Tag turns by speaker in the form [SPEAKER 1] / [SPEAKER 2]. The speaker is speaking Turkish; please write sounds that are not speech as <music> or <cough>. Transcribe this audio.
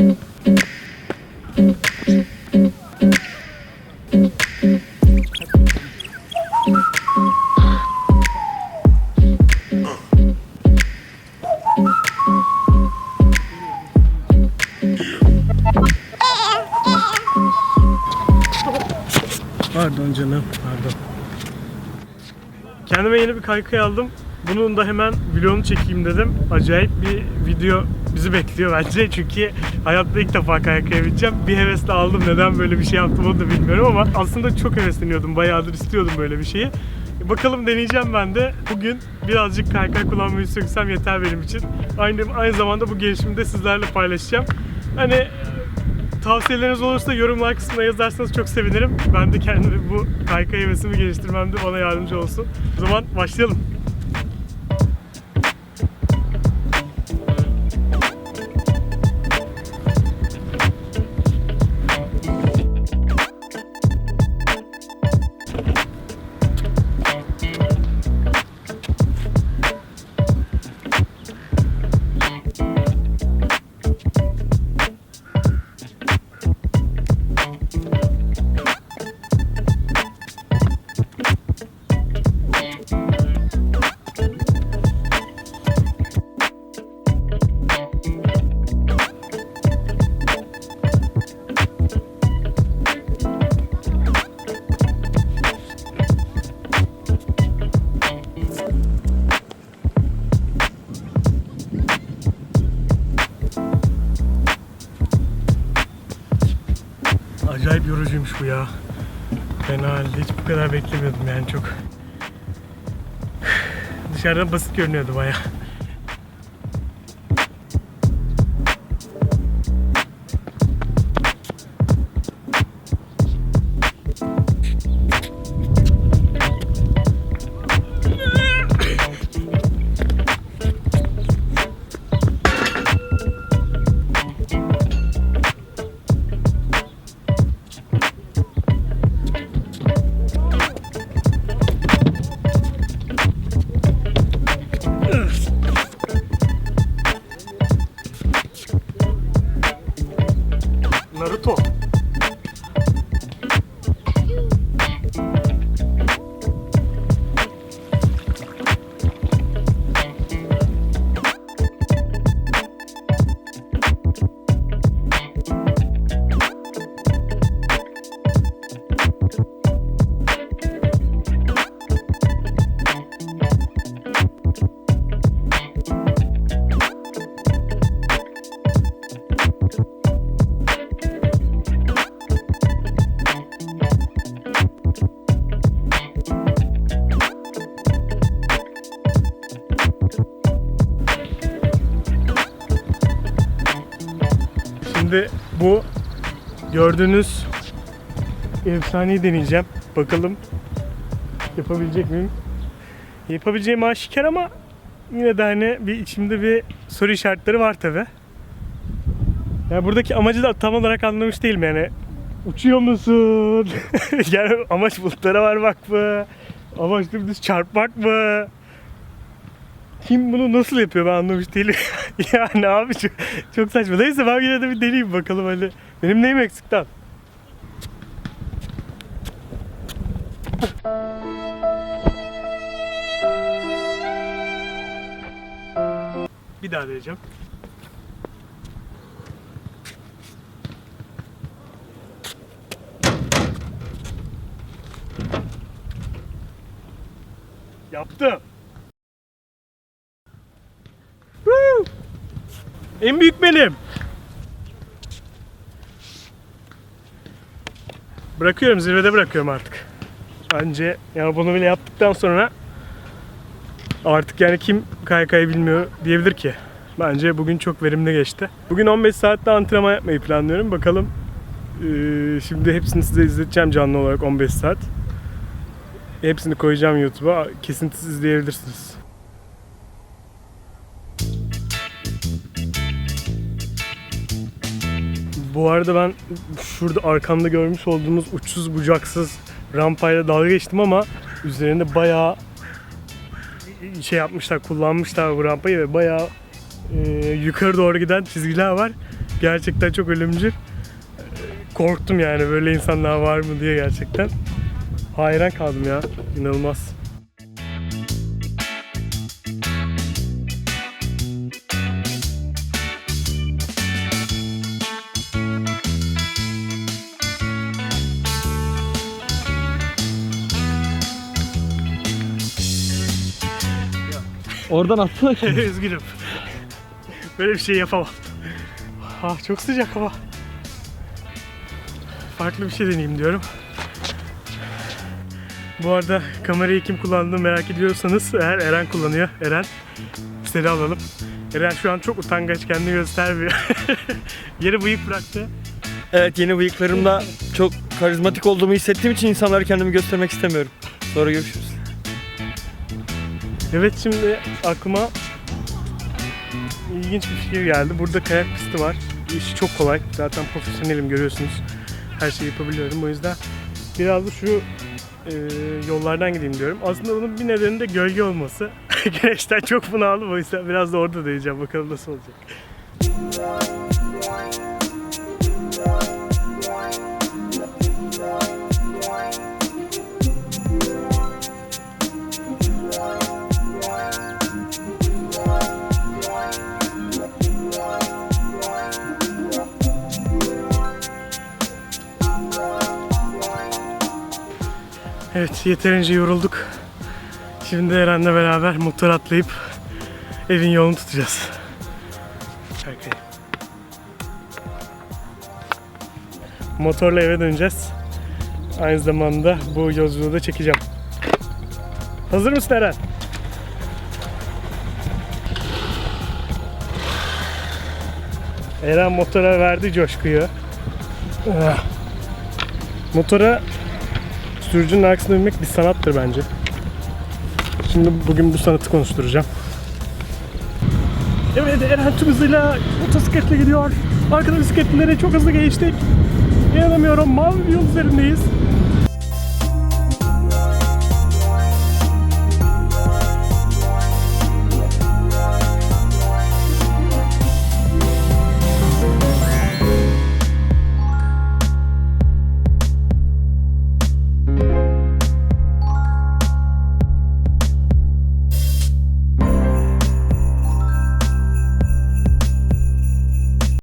[SPEAKER 1] Pardon canım, pardon. Kendime yeni bir kaykay aldım. Bunun da hemen vlogunu çekeyim dedim. Acayip bir video bizi bekliyor bence. Çünkü hayatta ilk defa kaykaya bineceğim. Bir hevesle aldım. Neden böyle bir şey yaptım onu da bilmiyorum ama aslında çok hevesleniyordum. Bayağıdır istiyordum böyle bir şeyi. Bakalım deneyeceğim ben de. Bugün birazcık kaykay kullanmayı söksem yeter benim için. Aynı aynı zamanda bu gelişimi de sizlerle paylaşacağım. Hani Tavsiyeleriniz olursa yorumlar kısmına yazarsanız çok sevinirim. Ben de kendimi bu kaykay hevesimi geliştirmemde bana yardımcı olsun. O zaman başlayalım. Acayip yorucuymuş bu ya. Fena halde hiç bu kadar beklemiyordum yani çok. <sighs> Dışarıdan basit görünüyordu baya. Şimdi bu gördüğünüz efsaneyi deneyeceğim. Bakalım yapabilecek miyim? Yapabileceğim aşikar ama yine de hani bir içimde bir soru işaretleri var tabi. Yani buradaki amacı da tam olarak anlamış değilim yani. Uçuyor musun? <laughs> yani amaç bulutlara varmak mı? Amaç dümdüz çarpmak mı? Kim bunu nasıl yapıyor ben anlamış değilim. <laughs> yani abi çok, çok saçma. Neyse ben yine de bir deneyeyim bakalım hani. Benim neyim eksik lan? Bir daha deneyeceğim. Yaptım. En büyük benim. Bırakıyorum zirvede bırakıyorum artık. Bence yani bunu bile yaptıktan sonra artık yani kim kaykayı bilmiyor diyebilir ki. Bence bugün çok verimli geçti. Bugün 15 saatte antrenman yapmayı planlıyorum. Bakalım ee, şimdi hepsini size izleteceğim canlı olarak 15 saat. Hepsini koyacağım YouTube'a. Kesintisiz izleyebilirsiniz. Bu arada ben şurada arkamda görmüş olduğunuz uçsuz bucaksız rampayla dalga geçtim ama üzerinde bayağı şey yapmışlar, kullanmışlar bu rampayı ve bayağı e, yukarı doğru giden çizgiler var. Gerçekten çok ölümcül. Korktum yani böyle insanlar var mı diye gerçekten. Hayran kaldım ya. İnanılmaz.
[SPEAKER 2] Oradan atsana ki. <laughs>
[SPEAKER 1] Üzgünüm. Böyle bir şey yapamam. Ah çok sıcak hava. Farklı bir şey deneyeyim diyorum. Bu arada kamerayı kim kullandığını merak ediyorsanız eğer Eren kullanıyor. Eren seni alalım. Eren şu an çok utangaç kendini göstermiyor. <laughs> Yeri bıyık bıraktı.
[SPEAKER 2] Evet yeni bıyıklarımla çok karizmatik olduğumu hissettiğim için insanlara kendimi göstermek istemiyorum. Sonra görüşürüz.
[SPEAKER 1] Evet şimdi aklıma ilginç bir fikir geldi. Burada kayak pisti var. İşi çok kolay. Zaten profesyonelim görüyorsunuz. Her şeyi yapabiliyorum. O yüzden biraz da şu e, yollardan gideyim diyorum. Aslında bunun bir nedeni de gölge olması. <laughs> Güneşten çok bunaldım o yüzden biraz da orada deneyeceğim. Bakalım nasıl olacak. Evet yeterince yorulduk. Şimdi Eren'le beraber motor atlayıp evin yolunu tutacağız. Arkaya. Motorla eve döneceğiz. Aynı zamanda bu yolculuğu da çekeceğim. Hazır mısın Eren? Eren motora verdi coşkuyu. Ah. Motora sürücünün arkasına binmek bir sanattır bence. Şimdi bugün bu sanatı konuşturacağım. Evet Eren tüm hızıyla motosikletle gidiyor. Arkada bisikletlere çok hızlı geçtik. İnanamıyorum mavi yol üzerindeyiz.